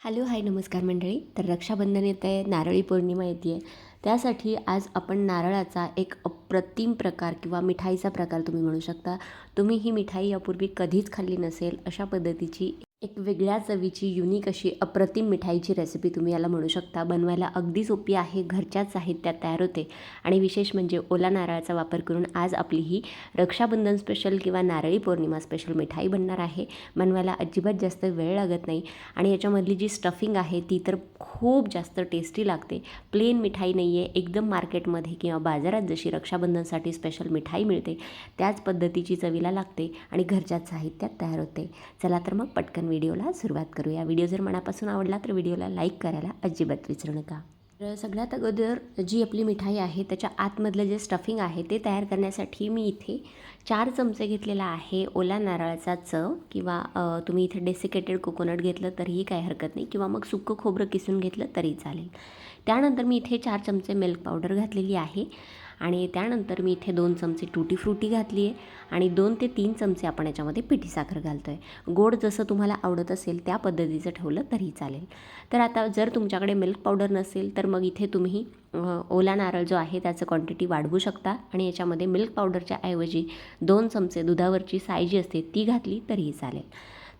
Hello hi नमस्कार मंडळी. तर रक्षाबंधन येत आहे नारळी पौर्णिमा येते आहे त्यासाठी आज आपण नारळाचा एक अप्रतिम प्रकार किंवा मिठाईचा प्रकार तुम्ही म्हणू शकता. तुम्ही ही मिठाई यापूर्वी कधीच खाल्ली नसेल अशा पद्धतीची एक वेगळ्या चवीची युनिक अशी अप्रतिम मिठाईची रेसिपी तुम्ही याला म्हणू शकता. बनवायला अगदी सोपी आहे घरच्याच साहित्यात तयार होते. आणि विशेष म्हणजे ओला नारळाचा वापर करून आज आपली ही रक्षाबंधन स्पेशल किंवा नारळी पौर्णिमा स्पेशल मिठाई बनणार आहे. बनवायला अजिबात जास्त वेळ लागत नाही. आणि याच्यामधली जी स्टफिंग आहे ती तर खूप जास्त टेस्टी लागते. प्लेन मिठाई नाही आहे एकदम मार्केटमध्ये किंवा बाजारात जशी रक्षाबंधनसाठी स्पेशल मिठाई मिळते त्याच पद्धतीची चवीला लागते आणि घरच्याच साहित्यात तयार होते. चला तर मग पटकन व्हिडिओला सुरुवात करूया. व्हिडिओ जर मनापासून आवडला तर व्हिडिओला लाईक करायला अजिबात विसरू नका. तर सगळ्यात अगोदर जी आपली मिठाई आहे त्याच्या आतमधलं जे स्टफिंग आहे ते तयार करण्यासाठी मी इथे चार चमचे घेतलेला आहे ओला नारळाचा चव किंवा तुम्ही इथे डेसिकेटेड कोकोनट घेतलं तरीही काही हरकत नाही किंवा मग सुकं खोबरं किसून घेतलं तरी चालेल. त्यानंतर मी इथे चार चमचे मिल्क पावडर घातलेली आहे. आणि त्यानंतर मी इथे दोन चमचे टुटी फ्रुटी घातली आहे आणि दोन ते तीन चमचे आपण याच्यामध्ये पिठी साखर घालतो आहे गोड जसं तुम्हाला आवडत असेल त्या पद्धतीचं ठेवलं तरी चालेल. तर आता जर तुमच्याकडे मिल्क पावडर नसेल तर मग इथे तुम्ही ओला नारळ जो आहे त्याचं क्वांटिटी वाढवू शकता आणि याच्यामध्ये मिल्क पावडरच्या ऐवजी दोन चमचे दुधावरची साय जी असते ती घातली तरीही चालेल.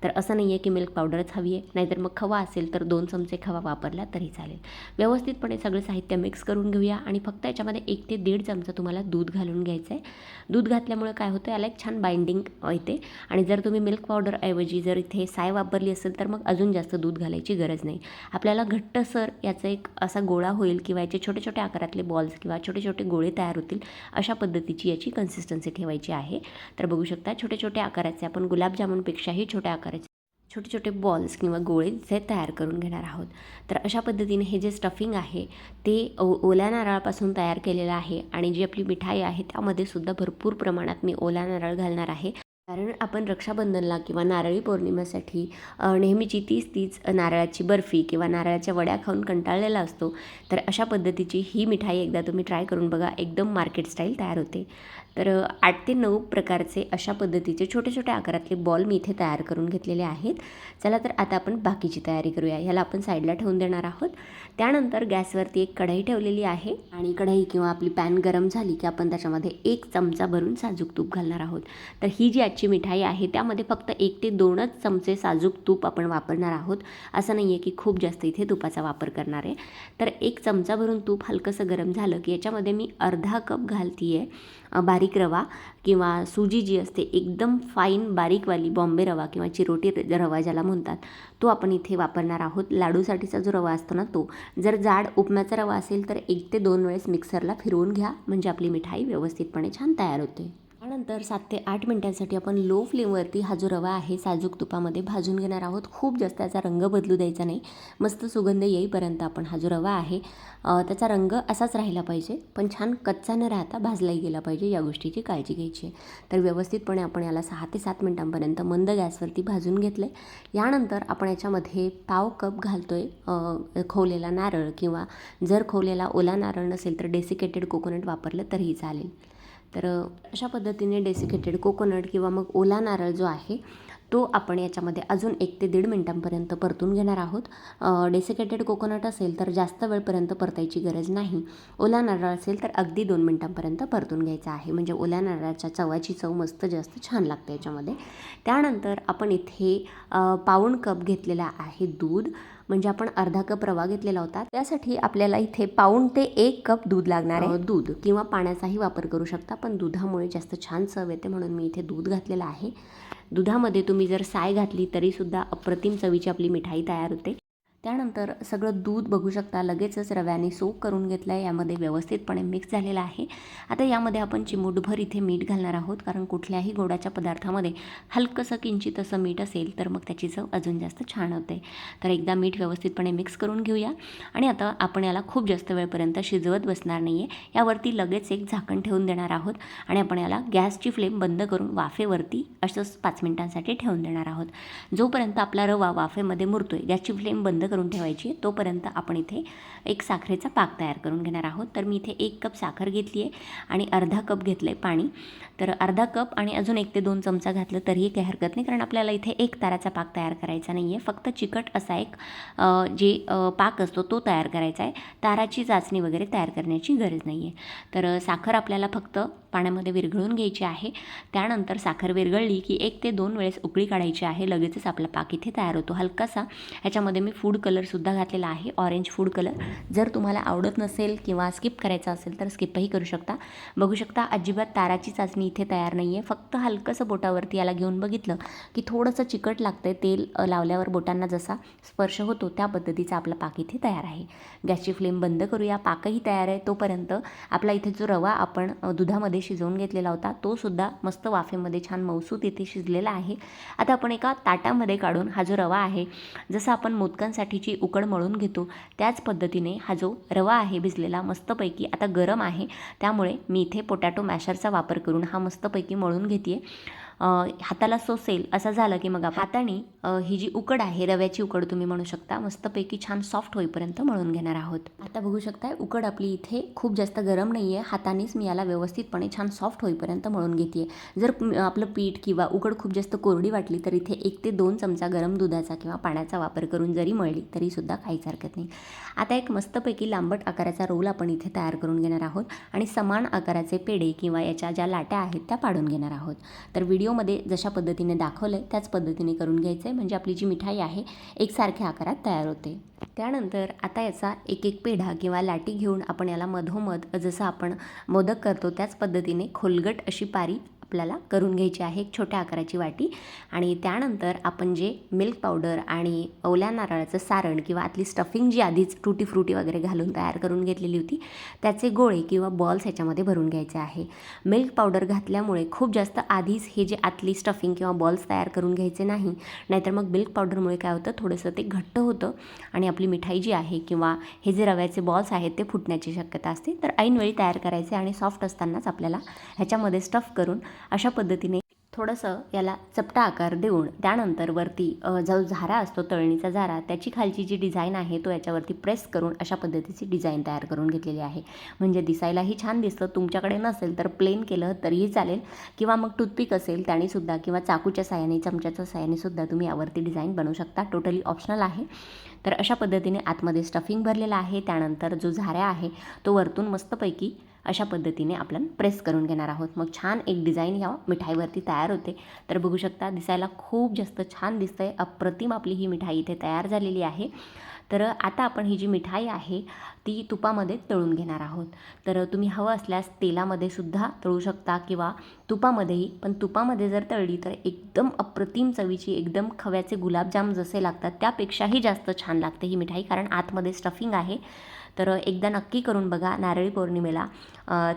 तर असं नाही आहे की मिल्क पावडरच हवी आहे. नाहीतर मग खवा असेल तर दोन चमचे खवा वापरला तरी चालेल. व्यवस्थितपणे सगळं साहित्य मिक्स करून घेऊया आणि फक्त याच्यामध्ये एक ते दीड चमचा तुम्हाला दूध घालून घ्यायचं आहे दूध घातल्यामुळे काय होतं याला एक छान बाइंडिंग येते. आणि जर तुम्ही मिल्क पावडरऐवजी जर इथे साय वापरली असेल तर मग अजून जास्त दूध घालायची गरज नाही. आपल्याला घट्टसर याचा एक असा गोळा होईल किंवा याचे छोटे छोटे आकारातले बॉल्स किंवा छोटे छोटे गोळे तयार होतील अशा पद्धतीची याची कन्सिस्टन्सी ठेवायची आहे. तर बघू शकता छोटे छोटे आकाराचे आपण गुलाबजामुनपेक्षाही छोट्या आकार छोटे छोटे बॉल्स किंवा गोळे जे तयार करून घेणार आहोत. तर अशा पद्धतीने हे जे स्टफिंग आहे ते ओ ओल्या नारळापासून तयार केलेलं आहे आणि जी आपली मिठाई आहे त्यामध्ये सुद्धा भरपूर प्रमाणात मी ओला नारळ घालणार आहे. कारण आपण रक्षाबंधनला किंवा नारळी पौर्णिमेसाठी नेहमीची तीच तीच नारळाची बर्फी किंवा नारळाच्या वड्या खाऊन कंटाळलेला असतो. तर अशा पद्धतीची ही मिठाई एकदा तुम्ही ट्राय करून बघा. एकदम मार्केट स्टाईल तयार होते. तर आठ ते नऊ प्रकारचे अशा पद्धतीचे छोटे छोटे आकारातले बॉल मी इथे तयार करून घेतलेले आहेत. चला तर आता आपण बाकीची तयारी करूया. ह्याला आपण साईडला ठेवून देणार आहोत. त्यानंतर गॅसवरती एक कढई ठेवलेली आहे आणि कढई किंवा आपली पॅन गरम झाली की आपण त्याच्यामध्ये एक चमचा भरून साजूक तूप घालणार आहोत. तर ही जी आजची मिठाई आहे त्यामध्ये फक्त एक ते दोनच चमचे साजूक तूप आपण वापरणार आहोत. असं नाही आहे की खूप जास्त इथे तुपाचा वापर करणार आहे. तर एक चमचा भरून तूप हलकंसं गरम झालं की याच्यामध्ये मी अर्धा कप घालती आहे बारीक रवा किंवा सुजी जी असते एकदम फाईन बारीकवाली बॉम्बे रवा किंवा चिरोटी रवा ज्याला म्हणतात तो आपण इथे वापरणार आहोत. लाडूसाठीचा जो रवा असतो ना तो जर जाड उपम्याचा रवा असेल तर एक ते दोन वेळेस मिक्सरला फिरवून घ्या. म्हणजे आपली मिठाई व्यवस्थितपणे छान तयार होते. त्यानंतर सात ते आठ मिनटांसाठी आपण लो फ्लेमवरती हा जो रवा आहे साजूक तुपामध्ये भाजून घेणार आहोत. खूप जास्त त्याचा रंग बदलू द्यायचा नाही. मस्त सुगंध येईपर्यंत आपण हा जो रवा आहे त्याचा रंग असाच राहिला पाहिजे. पण छान कच्चा न राहता भाजलाही गेला पाहिजे या गोष्टीची काळजी घ्यायची आहे. तर व्यवस्थितपणे आपण याला सहा ते सात मिनटांपर्यंत मंद गॅसवरती भाजून घेतलं आहे यानंतर आपण याच्यामध्ये पाव कप घालतो आहे खोवलेला नारळ किंवा जर खोवलेला ओला नारळ नसेल तर डेसिकेटेड कोकोनट वापरलं तरीही चालेल. तर अशा पद्धतीने डेसिकेटेड कोकोनट किंवा मग ओला नारळ जो आहे तो आपण याच्यामध्ये अजून एक ते दीड मिनटांपर्यंत परतून घेणार आहोत. डेसिकेटेड कोकोनट असेल तर जास्त वेळपर्यंत परतायची गरज नाही. ओला नारळ असेल तर अगदी दोन मिनटांपर्यंत परतून घ्यायचा आहे. म्हणजे ओल्या नारळाच्या चवाची चव मस्त जास्त छान लागते याच्यामध्ये. त्यानंतर आपण इथे पाऊण कप घेतलेला आहे दूध. म्हणजे आपण अर्धा कप रवा घेतलेला होता. त्यासाठी आपल्याला इथे पाऊण ते एक कप दूध लागणार आहे. दूध. किंवा पाण्याचाही वापर करू शकता पण दुधामुळे जास्त छान चव येते म्हणून मी इथे दूध घातलेलं आहे. दुधामध्ये तुम्ही जर साय घातली तरीसुद्धा अप्रतिम चवीची आपली मिठाई तयार होते. त्यानंतर सगळं दूध बघू शकता लगेचच रव्याने सोक करून घेतलं आहे यामध्ये व्यवस्थितपणे मिक्स झालेलं आहे. आता यामध्ये आपण चिमूटभर इथे मीठ घालणार आहोत कारण कुठल्याही गोडाच्या पदार्थामध्ये हलकंसं किंचित असं मीठ असेल तर मग त्याची चव अजून जास्त छान होते. तर एकदा मीठ व्यवस्थितपणे मिक्स करून घेऊया. आणि आता आपण याला खूप जास्त वेळपर्यंत शिजवत बसणार नाही आहे यावरती लगेच एक झाकण ठेवून देणार आहोत आणि आपण याला गॅसची फ्लेम बंद करून वाफेवरती असंच पाच मिनिटांसाठी ठेवून देणार आहोत. जोपर्यंत आपला रवा वाफेमध्ये मुरतो आहे गॅसची फ्लेम बंद करून ठेवायची आहे. तोपर्यंत आपण इथे एक साखरेचा पाक तयार करून घेणार आहोत. तर मी इथे एक कप साखर घेतली आहे आणि अर्धा कप घेतलं आहे पाणी. तर अर्धा कप आणि अजून एक ते दोन चमचा घातलं तरीही काही हरकत नाही कारण आपल्याला इथे एक ताराचा पाक तयार करायचा नाही आहे फक्त चिकट असा एक जे पाक असतो तो तयार करायचा आहे. ताराची चाचणी वगैरे तयार करण्याची गरज नाही आहे तर साखर आपल्याला फक्त पाण्यामध्ये विरघळून घ्यायची आहे. त्यानंतर साखर विरघळली की एक ते दोन वेळेस उकळी काढायची आहे. लगेचच आपला पाक इथे तयार होतो. हलकासा ह्याच्यामध्ये मी फूड कलरसुद्धा घातलेला आहे. ऑरेंज फूड कलर जर तुम्हाला आवडत नसेल किंवा स्किप करायचं असेल तर स्किपही करू शकता. बघू शकता अजिबात ताराची चाचणी इथे तयार नाही आहे फक्त हलकंसं बोटावरती याला घेऊन बघितलं की थोडंसं चिकट लागतं आहे तेल लावल्यावर बोटांना जसा स्पर्श होतो त्या पद्धतीचा आपला पाक इथे तयार आहे. गॅसची फ्लेम बंद करूया. पाकही तयार आहे तोपर्यंत आपला इथे जो रवा आपण दुधामध्ये आधी शिजवून घेतलेला होता. तो सुद्धा मस्त वाफेमध्ये छान मौसूत इथे शिजलेला आहे. आता आपण एका ताटामध्ये काढून हा जो रवा आहे जसं आपण मोदकांसाठीची उकड मळून घेतो त्याच पद्धतीने हा जो रवा आहे भिजलेला मस्तपैकी आता गरम आहे. त्यामुळे मी इथे पोटॅटो मॅशरचा वापर करून हा मस्तपैकी मळून घेते हाताला सोसेल असं झालं की मग हाताने ही जी उकड आहे रव्याची उकड तुम्ही म्हणू शकता मस्तपैकी छान सॉफ्ट होईपर्यंत मळून घेणार आहोत. आता बघू शकता उकड आपली इथे खूप जास्त गरम नाही आहे हातानेच मी याला व्यवस्थितपणे छान सॉफ्ट होईपर्यंत मळून घेते जर आपलं पीठ किंवा उकड खूप जास्त कोरडी वाटली तर इथे एक ते दोन चमचा गरम दुधाचा किंवा पाण्याचा वापर करून जरी मळली तरीसुद्धा काहीच हरकत नाही. आता एक मस्तपैकी लांबट आकाराचा रोल आपण इथे तयार करून घेणार आहोत आणि समान आकाराचे पेढे किंवा याच्या ज्या लाट्या आहेत त्या पाडून घेणार आहोत. तर व्हिडिओ व्हिडिओमध्ये जशा पद्धतीने दाखवलं आहे त्याच पद्धतीने करून घ्यायचं आहे म्हणजे आपली जी मिठाई आहे एकसारख्या आकारात तयार होते. त्यानंतर आता याचा एक एक पेढा किंवा लाटी घेऊन आपण याला मधोमध जसं आपण मोदक करतो त्याच पद्धतीने खोलगट अशी पारी आपल्याला करून घ्यायची आहे एक छोट्या आकाराची वाटी. आणि त्यानंतर आपण जे मिल्क पावडर आणि ओल्या नारळाचं सारण किंवा आतली स्टफिंग जी आधीच टुटी फ्रुटी वगैरे घालून तयार करून घेतलेली होती त्याचे गोळे किंवा बॉल्स ह्याच्यामध्ये भरून घ्यायचे आहे. मिल्क पावडर घातल्यामुळे खूप जास्त आधीच हे जे आतली स्टफिंग किंवा बॉल्स तयार करून घ्यायचे नाही नाहीतर मग मिल्क पावडरमुळे काय होतं थोडंसं ते घट्ट होतं आणि आपली मिठाई जी आहे किंवा हे जे रव्याचे बॉल्स आहेत ते फुटण्याची शक्यता असते. तर ऐनवेळी तयार करायचे आणि सॉफ्ट असतानाच आपल्याला ह्याच्यामध्ये स्टफ करून अशा पद्धतीने थोडंसं याला चपटा आकार देऊन त्यानंतर वरती जो झारा असतो तळणीचा झारा त्याची खालची जी डिझाईन आहे तो याच्यावरती प्रेस करून अशा पद्धतीची डिझाईन तयार करून घेतलेली आहे. म्हणजे दिसायलाही छान दिसतं तुमच्याकडे नसेल तर प्लेन केलं तरीही चालेल. किंवा मग टूथपिक असेल त्यानेसुद्धा किंवा चाकूच्या साह्याने चमच्याच्या साह्याने सुद्धा तुम्ही यावरती डिझाईन बनवू शकता. टोटली ऑप्शनल आहे. तर अशा पद्धतीने आतमध्ये स्टफिंग भरलेलं आहे. त्यानंतर जो झाऱ्या आहे तो वरतून मस्तपैकी अशा पद्धतीने आपण प्रेस करून घेणार आहोत. मग छान एक डिझाईन ह्या मिठाईवरती तयार होते. तर बघू शकता दिसायला खूप जास्त छान दिसतंय. अप्रतिम आपली ही मिठाई इथे तयार झालेली आहे. तर आता आपण ही जी मिठाई आहे ती तुपामध्ये तळून घेणार आहोत. तर तुम्ही हवं असल्यास तेलामध्ये सुद्धा तळू शकता किंवा तुपामध्येही. पण तुपामध्ये जर तळली तर एकदम अप्रतिम चवीची एकदम खव्याचे गुलाबजाम जसे लागतात त्यापेक्षाही जास्त छान लागते ही मिठाई. कारण आतमध्ये स्टफिंग आहे. तर एकदा नक्की करून बघा नारळी पौर्णिमेला.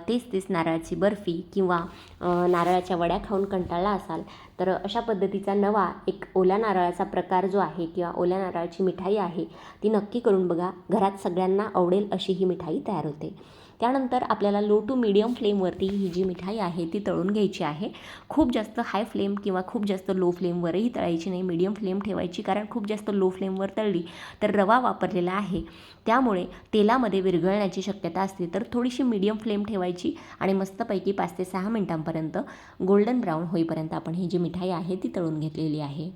तीस तेच तेच नारळाची बर्फी किंवा नारळाच्या वड्या खाऊन कंटाळला असाल तर अशा पद्धतीचा नवा एक ओल्या नारळाचा प्रकार जो आहे किंवा ओल्या नारळाची मिठाई आहे ती नक्की करून बघा. घरात सगळ्यांना आवडेल अशी ही मिठाई तयार होते. त्यानंतर आपल्याला लो टू मिडियम फ्लेमवरती ही जी मिठाई आहे ती तळून घ्यायची आहे. खूप जास्त हाय फ्लेम किंवा खूप जास्त लो फ्लेमवरही तळायची नाही मिडियम फ्लेम ठेवायची कारण खूप जास्त लो फ्लेमवर तळली तर रवा वापरलेला आहे. त्यामुळे तेलामध्ये विरघळण्याची शक्यता असते. तर थोडीशी मिडियम फ्लेम ठेवायची आणि मस्तपैकी पाच ते सहा मिनटांपर्यंत गोल्डन ब्राऊन होईपर्यंत आपण ही जी मिठाई आहे ती तळून घेतलेली आहे.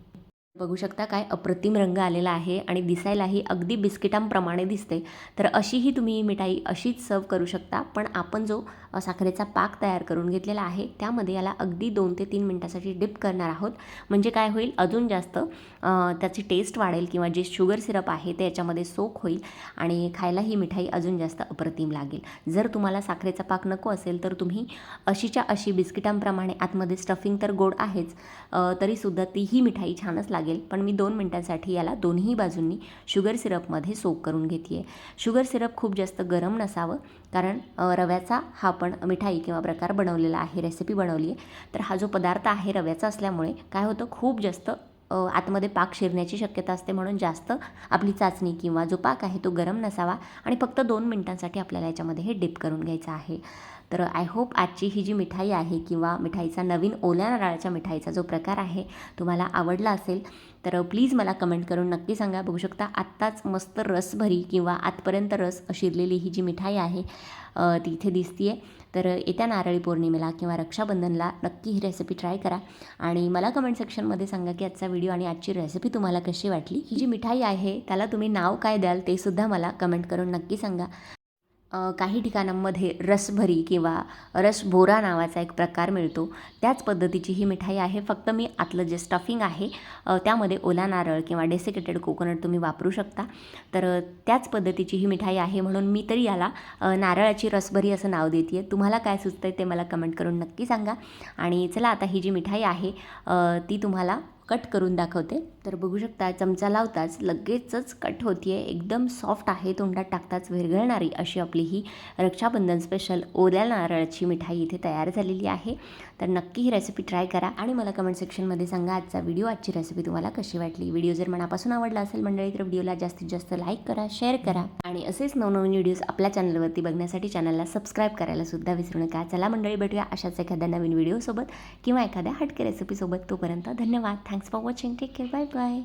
बघू शकता काय अप्रतिम रंग आलेला आहे आणि दिसायलाही अगदी बिस्किटांप्रमाणे दिसते. तर अशीही तुम्ही ही मिठाई अशीच सर्व करू शकता. पण आपण जो साखरेचा पाक तयार करून घेतलेला आहे त्यामध्ये याला अगदी दोन ते तीन मिनटासाठी डिप करणार आहोत. म्हणजे काय होईल? अजून जास्त त्याची टेस्ट वाढेल किंवा जे शुगर सिरप आहे ते याच्यामध्ये सोक होईल आणि खायला ही मिठाई अजून जास्त अप्रतिम लागेल. जर तुम्हाला साखरेचा पाक नको असेल तर तुम्ही अशीच्या अशी बिस्किटांप्रमाणे आतमध्ये स्टफिंग तर गोड आहेच तरीसुद्धा ती ही मिठाई छानच लागेल. पण मी दोन मिनटांसाठी याला दोन्ही बाजूंनी शुगर सिरपमध्ये सोक करून घेते आहे शुगर सिरप खूप जास्त गरम नसावं कारण रव्याचा हा पण मिठाई किंवा प्रकार बनवलेला आहे रेसिपी बनवली आहे तर हा जो पदार्थ आहे रव्याचा असल्यामुळे काय होतं खूप जास्त आतमध्ये पाक शिरण्याची शक्यता असते. म्हणून जास्त आपली चाचणी किंवा जो पाक आहे तो गरम नसावा आणि फक्त दोन मिनटांसाठी आपल्याला याच्यामध्ये हे डिप करून घ्यायचं आहे. तर आय होप आजची ही जी मिठाई आहे किंवा मिठाईचा नवीन ओल्या नारळाच्या मिठाईचा जो प्रकार आहे तुम्हाला आवडला असेल तर प्लीज मला कमेंट करून नक्की सांगा. बघू शकता आत्ताच मस्त रसभरी किंवा आतपर्यंत रस शिरलेली ही जी मिठाई आहे ती इथे दिसतीये. तर येत्या नारळी पौर्णिमेला किंवा रक्षाबंधनला नक्की ही रेसिपी ट्राय करा. आणि मला कमेंट सेक्शनमध्ये सांगा की आजचा व्हिडिओ आणि आजची रेसिपी तुम्हाला कशी वाटली? ही जी मिठाई आहे त्याला तुम्ही नाव काय द्याल ते सुद्धा मला कमेंट करून नक्की सांगा. काही ठिकाणांमध्ये रसभरी किंवा रसभोरा नावाचा एक प्रकार मिळतो. त्याच पद्धतीची ही मिठाई आहे. फक्त मी आतलं जे स्टफिंग आहे त्यामध्ये ओला नारळ किंवा डेसिकेटेड कोकोनट तुम्ही वापरू शकता. तर त्याच पद्धतीची ही मिठाई आहे म्हणून मी तरी याला नारळाची रसभरी असं नाव देते आहे तुम्हाला काय सुचतं आहे ते मला कमेंट करून नक्की सांगा. आणि चला आता ही जी मिठाई आहे ती तुम्हाला कट करून दाखवते. तर बघू शकता चमचा लावताच लगेचच कट होती आहे एकदम सॉफ्ट आहे तोंडात टाकताच विरघळणारी अशी आपली ही रक्षाबंधन स्पेशल ओल्या नारळाची मिठाई इथे तयार झालेली आहे. तर नक्की ही रेसिपी ट्राय करा आणि मला कमेंट सेक्शनमध्ये सांगा आजचा व्हिडिओ आजची रेसिपी तुम्हाला कशी वाटली. व्हिडिओ जर मनापासून आवडला असेल मंडळी तर व्हिडिओला जास्तीत जास्त लाईक करा शेअर करा. आणि असेच नवनवीन व्हिडिओज आपल्या चॅनलवरती बघण्यासाठी चॅनलला सबस्क्राईब करायला सुद्धा विसरू नका. चला मंडळी भेटूया अशाच एखाद्या नवीन व्हिडिओसोबत किंवा एखाद्या हटके रेसिपीसोबत तोपर्यंत धन्यवाद. Thanks for watching take care bye bye